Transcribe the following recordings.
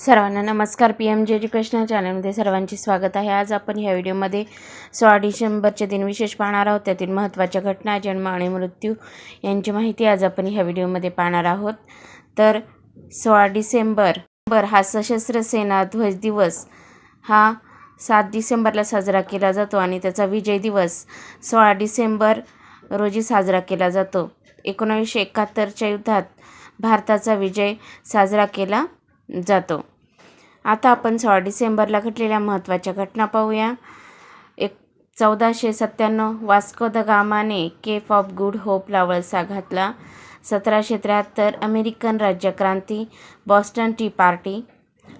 सर्वांना नमस्कार. P M जे एज्युकेशनल चॅनलमध्ये सर्वांचे स्वागत आहे. आज आपण ह्या व्हिडिओमध्ये सोळा डिसेंबरचे दिन विशेष पाहणार आहोत. त्यातील महत्त्वाच्या घटना जन्म आणि मृत्यू यांची माहिती आज आपण ह्या व्हिडिओमध्ये पाहणार आहोत. तर सोळा डिसेंबर बर हा सशस्त्र सेना ध्वज दिवस हा सात डिसेंबरला साजरा केला जातो आणि त्याचा विजय दिवस सोळा डिसेंबर रोजी साजरा केला जातो. एकोणावीसशे एकाहत्तरच्या युद्धात भारताचा विजय साजरा केला जातो. आता आपण सोळा डिसेंबरला घडलेल्या महत्त्वाच्या घटना पाहूया. एक चौदाशे सत्त्याण्णव वास्को द गामाने केप ऑफ गुड होपला वळसा घातला. सतराशे त्र्याहत्तर अमेरिकन राज्यक्रांती बॉस्टन टी पार्टी.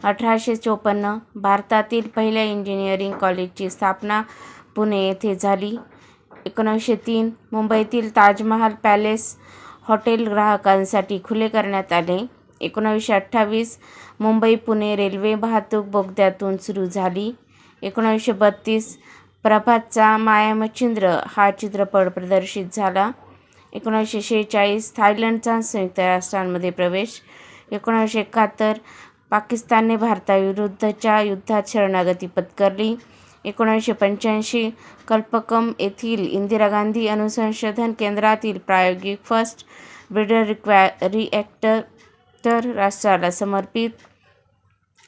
अठराशे चोपन्न भारतातील पहिल्या इंजिनिअरिंग कॉलेजची स्थापना पुणे येथे झाली. एकोणीसशे तीन मुंबईतील ताजमहाल पॅलेस हॉटेल ग्राहकांसाठी खुले करण्यात आले. एकोणावीसशे अठ्ठावीस मुंबई पुणे रेल्वे वाहतूक बोगद्यातून सुरू झाली. एकोणावीसशे बत्तीस प्रभातचा मायामचिंद्र हा चित्रपट प्रदर्शित झाला. एकोणावीसशे शेहेचाळीस थायलंडचा संयुक्त राष्ट्रांमध्ये प्रवेश. एकोणावीसशे एकाहत्तर पाकिस्तानने भारताविरुद्धच्या युद्धात शरणागती पत्करली. एकोणावीसशे पंच्याऐंशी कल्पकम येथील इंदिरा गांधी अणुसंशोधन केंद्रातील प्रायोगिक फर्स्ट ब्रिडर रिक्वॅ रिॲक्टर तर राष्ट्राला समर्पित.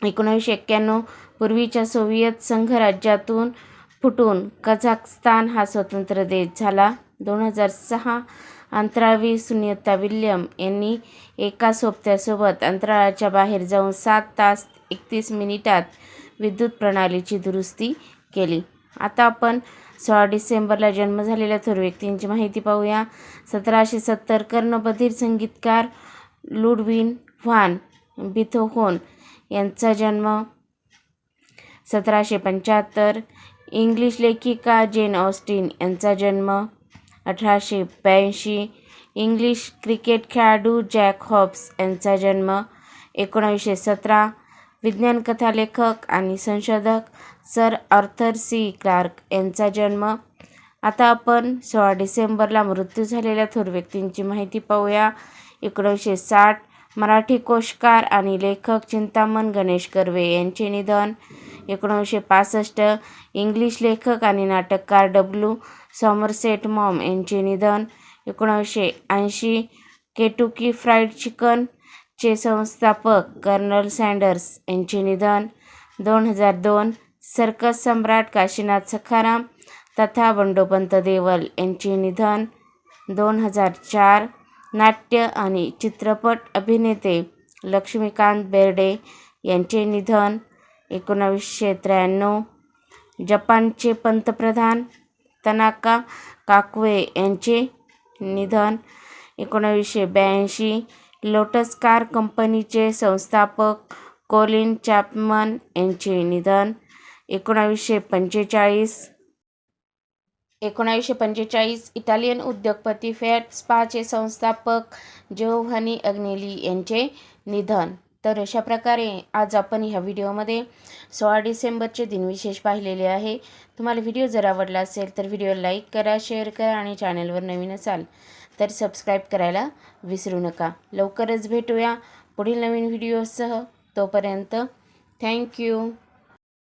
एकोणीसशे एक्क्याण्णव पूर्वीच्या सोव्हिएत संघराज्यातून फुटून कझाकस्तान हा स्वतंत्र देश झाला. दोन हजार सहा अंतराळवीर सुनियता विल्यम यांनी एका सोबत्यासोबत अंतराळाच्या बाहेर जाऊन सात तास एकतीस मिनिटात विद्युत प्रणालीची दुरुस्ती केली. आता आपण सोळा डिसेंबरला जन्म झालेल्या थोर व्यक्तींची माहिती पाहूया. सतराशे सत्तर कर्णबधीर संगीतकार लुडविन व्हान बिथोहोन यांचा जन्म सतराशे पंच्याहत्तर. इंग्लिश लेखिका जेन ऑस्टिन यांचा जन्म अठराशे ब्याऐंशी. इंग्लिश क्रिकेट खेळाडू जॅक हॉब्स यांचा जन्म एकोणावीसशे सतरा. विज्ञान कथा लेखक आणि संशोधक सर आर्थर सी. क्लार्क यांचा जन्म. आता आपण सोळा डिसेंबरला मृत्यू झालेल्या थोर व्यक्तींची माहिती पाहूया. एकोणीसशे साठ मराठी कोशकार आणि लेखक चिंतामण गणेश कर्वे यांचे निधन एकोणीसशे पासष्ट इंग्लिश लेखक आणि नाटककार डब्ल्यू सॉमरसेट मॉम यांचे निधन एकोणीसशे ऐंशी केटुकी फ्राईड चिकनचे संस्थापक कर्नल सँडर्स यांचे निधन दोन हजार दोन सर्कस सम्राट काशीनाथ सखाराम तथा बंडोपंत देवल यांचे निधन दोन हजार चार नाट्य आणि चित्रपट अभिनेते लक्ष्मीकांत बेर्डे यांचे निधन एकोणावीसशे त्र्याण्णव. जपानचे पंतप्रधान तनाका काकवे यांचे निधन एकोणावीसशे ब्याऐंशी. लोटस कार कंपनीचे संस्थापक कोलिन चॅपमन यांचे निधन एकोणावीसशे पंचेचाळीस. एकोणावीसशे पंचेचाळीस इटालियन उद्योगपती फेअर स्पाचे संस्थापक जोव्हानी अग्नेली यांचे निधन. तर अशा प्रकारे आज आपण ह्या व्हिडिओमध्ये सोळा डिसेंबरचे दिनविशेष पाहिलेले आहे. तुम्हाला व्हिडिओ जर आवडला असेल तर व्हिडिओ लाईक करा शेअर करा आणि चॅनलवर नवीन असाल तर सबस्क्राईब करायला विसरू नका. लवकरच भेटूया पुढील नवीन व्हिडिओसह. तोपर्यंत थँक्यू.